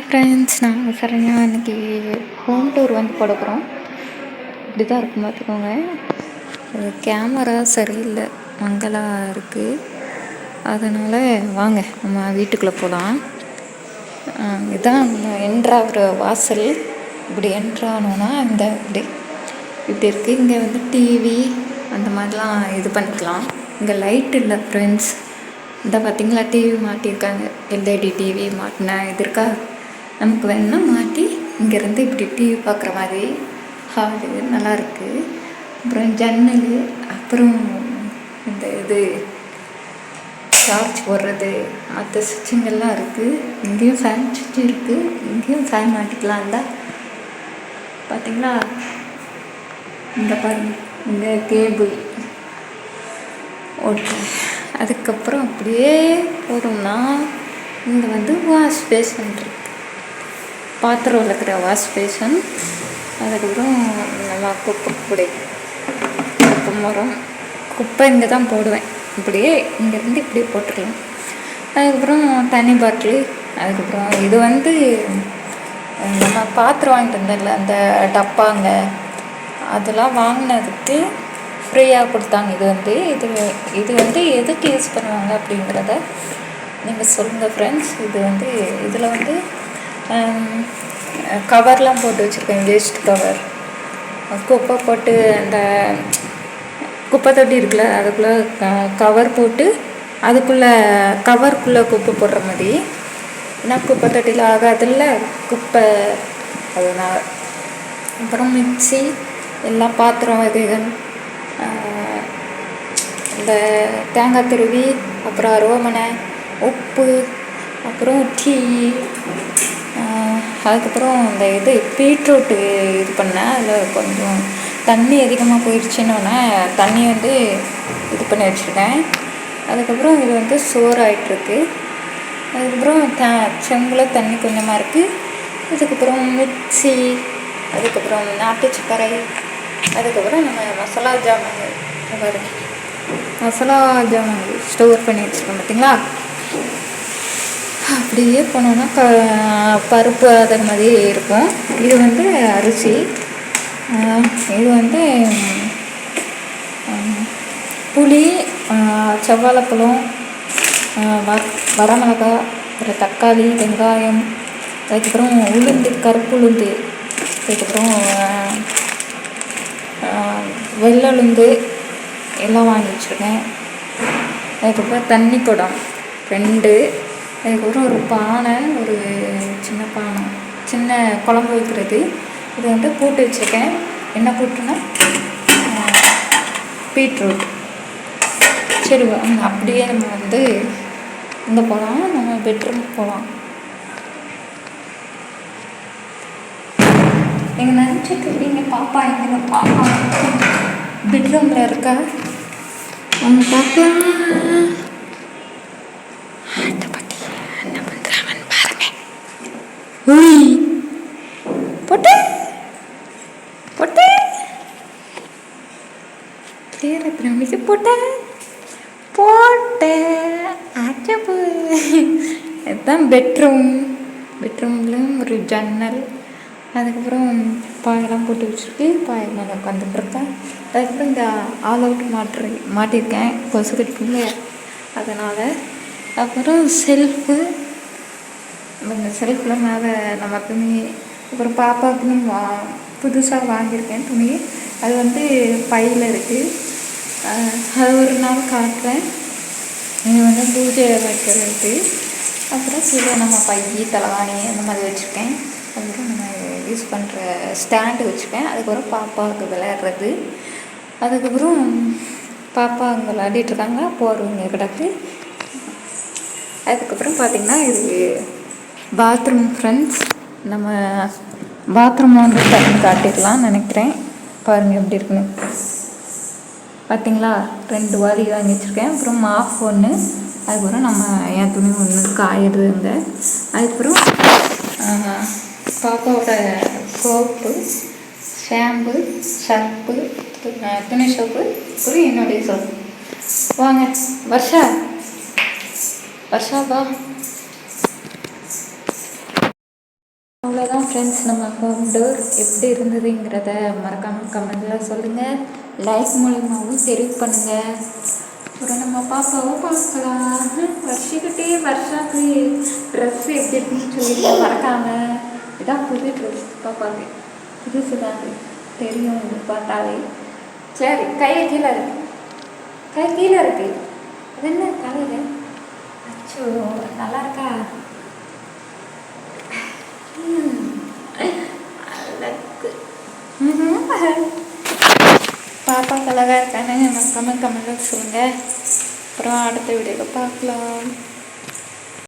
Hi friends நாங்கள் சரண்யா இன்றைக்கி home tour வந்து போட போகிறோம் இப்படி தான் இருக்கும் பார்த்துக்கோங்க கேமரா சரியில்லை. மங்கலாக இருக்குது அதனால் வாங்க நம்ம வீட்டுக்குள்ளே போகலாம் இதுதான் என்ட்ராகிற வாசல். இப்படி என்ட்ரானோன்னா இந்த இப்படி இப்படி இருக்குது இங்கே வந்து டிவி அந்த மாதிரிலாம் இது பண்ணிக்கலாம். இங்கே லைட் இல்லை ஃப்ரெண்ட்ஸ் இந்த பார்த்தீங்களா டிவி மாட்டியிருக்காங்க. எல்இடி டிவி மாட்டின இது இருக்கா? நமக்கு வேணுன்னா மாட்டி இங்கேருந்து இப்படி டிவி பார்க்குற மாதிரி ஹாலு நல்லாயிருக்கு. அப்புறம் ஜன்னல் அப்புறம் இந்த இது சார்ஜ் போடுறது மற்ற சுவிட்சுங்கள்லாம் இருக்குது இங்கேயும் ஃபேன் சுவிட்ச் இருக்குது இங்கேயும் ஃபேன் மாட்டிக்கலாம் இருந்தால் பார்த்தீங்களா இந்த பாருங்க. இந்த கேபிள். ஓகே. அதுக்கப்புறம் அப்படியே போகிறோம்னா இங்கே வந்து வாஷ் பேஷன் இருக்குது பாத்திரம் விளக்குற வாஷ் பேஷன். அதுக்கப்புறம் நல்லா குப்பை குடை குப்பை மரம் குப்பை இங்கே தான் போடுவேன். இப்படியே இங்கேருந்து இப்படியே போட்டுக்கலாம். அதுக்கப்புறம் தண்ணி பாட்டில். அதுக்கப்புறம் இது வந்து நம்ம பாத்திரம் வாங்கிட்டு வந்ததில்ல அந்த டப்பாங்க அதெல்லாம் வாங்கினதுக்கு ஃப்ரீயாக கொடுத்தாங்க. இது வந்து இது இது வந்து எதுக்கு யூஸ் பண்ணுவாங்க அப்படிங்கிறத நீங்கள் சொல்லுங்கள் ஃப்ரெண்ட்ஸ் இது வந்து இதில் வந்து கவர்லாம் போட்டு வச்சுருக்கேன் வேஸ்ட் கவர் குப்பை போட்டு அந்த குப்பை தொட்டி இருக்குல்ல அதுக்குள்ளே கவர் போட்டு அதுக்குள்ளே கவருக்குள்ளே குப்பை போடுற மாதிரி. ஏன்னா குப்பை தொட்டியில் ஆகாதில்ல குப்பை அதனால். அப்புறம் மிக்சி எல்லா பாத்திரம் வகைகள் இந்த தேங்காய் துருவி அப்புறம் அருவமனை உப்பு அப்புறம் டீ அதுக்கப்புறம் இந்த இது பீட்ரூட்டு இது பண்ணேன். அதில் கொஞ்சம் தண்ணி அதிகமாக போயிடுச்சுன்னொன்னே தண்ணி வந்து இது பண்ணி வச்சுருக்கேன். அதுக்கப்புறம் இது வந்து சோறு ஆகிட்டுருக்கு அதுக்கப்புறம் த செம்பில் தண்ணி கொஞ்சமாக இருக்குது அதுக்கப்புறம் மிக்சி அதுக்கப்புறம் நாட்டு சர்க்கரை அதுக்கப்புறம் நம்ம மசாலா ஜாமான் மசாலா ஜாமான் ஸ்டோர் பண்ணி வச்சுருக்கோம் பார்த்தீங்களா அப்படியே போனோன்னா க பருப்பு அது மாதிரி இருக்கும். இது வந்து அரிசி. இது வந்து புளி செவ்வாழைப்பழம் வ வரமிளகா அப்புறம் தக்காளி வெங்காயம் அதுக்கப்புறம் உளுந்து கருப்பு உளுந்து அதுக்கப்புறம் வெள்ளுளுந்து எல்லாம் வாங்கி வச்சுருக்கேன். அதுக்கப்புறம் தண்ணி குடம் ரெண்டு. அதுக்கப்புறம் ஒரு பானை ஒரு சின்ன பானை சின்ன குழம்பு வைக்கிறது. இது வந்து கூட்டு வச்சுருக்கேன். என்ன கூட்டுனா பீட்ரூட். சரி அப்படியே நம்ம வந்து இங்கே போகலாம் நம்ம பெட்ரூமுக்கு போகலாம் நீங்கள் நினச்சிட்டு இருக்கீங்க பாப்பா எங்க பாப்பா பெட்ரூமில் இருக்கா? அவங்க பார்க்கலாம் அந்த பாட்டி என்ன பண்ணுறாங்கன்னு பாருங்க உய் பொட்டு பொட்டு பேர பிரமிச்சு போட்டேன். போட்டேன். அச்சப்பு இதுதான் பெட்ரூம் பெட்ரூமில் ஒரு ஜன்னல் அதுக்கப்புறம் பாயெல்லாம் போட்டு வச்சுருக்கு. பாய் மேலே உட்காந்துட்ருக்கேன் அதுக்கப்புறம் இந்த ஆல் அவுட் மாட்டு மாட்டியிருக்கேன். கொசு கட்டிங்க அதனால் அப்புறம் செல்ஃபு இந்த செல்ஃபில் மேலே நம்ம துணி அப்புறம் பாப்பாவுக்குன்னு வா புதுசாக வாங்கியிருக்கேன் துணி. அது வந்து பையில் இருக்குது அது ஒரு நாள் காட்டுறேன். இது வந்து பூஜை வைக்கிறது அப்புறம் கீழே நம்ம பை தலைவாணி அந்த மாதிரி வச்சுருக்கேன். அதுக்கப்புறம் நம்ம யூஸ் பண்ணுற ஸ்டாண்டு வச்சுருக்கேன். அதுக்கப்புறம் பாப்பாவுக்கு விளையாடுறது. அதுக்கப்புறம் பாப்பா அங்கே விளையாடிட்டுருக்காங்க போகிறவங்க கிடக்கு. அதுக்கப்புறம் பார்த்திங்கன்னா இது பாத்ரூம் ஃப்ரெண்ட்ஸ் நம்ம பாத்ரூம் வந்து தண்ணி காட்டிடலாம்னு நினைக்கிறேன். பாருங்கள் எப்படி இருக்குன்னு. பார்த்தீங்களா? ரெண்டு வாரி வாங்கி வச்சுருக்கேன். அப்புறம் மாஃப் ஒன்று அதுக்கப்புறம் நம்ம என் துணி ஒன்று காயிறது இந்த. அதுக்கப்புறம் பாப்பாவோட சோப்பு ஷாம்பு சர்ப்பு துணி சோப்பு அப்புறம் என்னுடைய சோப்பு. வாங்க வர்ஷா. வர்ஷா வா. அவ்வளோதான் ஃப்ரெண்ட்ஸ் நம்ம ஹோம் டோர் எப்படி இருந்ததுங்கிறத மறக்காமல் கமெண்டில் சொல்லுங்கள் லைக் மூலியமாகவும் தெரிவு பண்ணுங்கள் அப்புறம் நம்ம பாப்பாவை பார்க்கலாம். வருஷக்கிட்டே வருஷாக்கு ட்ரெஸ் எப்படி இருக்குன்னு சொல்லிட்டு மறக்காமல் இதான் புது ட்ரெஸ் பார்ப்பாங்க புதுசு தான் தெரியும் இது பார்த்தாலே சரி கையை கீழே இருக்கு. கை கீழே இருக்கு. அது என்ன தலையில் அச்சோ நல்லா இருக்கா? அழகாக இருக்கானே இருக்கானு கமெண்ட் கமெண்ட் சொல்லுங்கள் அப்புறம் அடுத்த வீடியோவில் பார்க்கலாம்.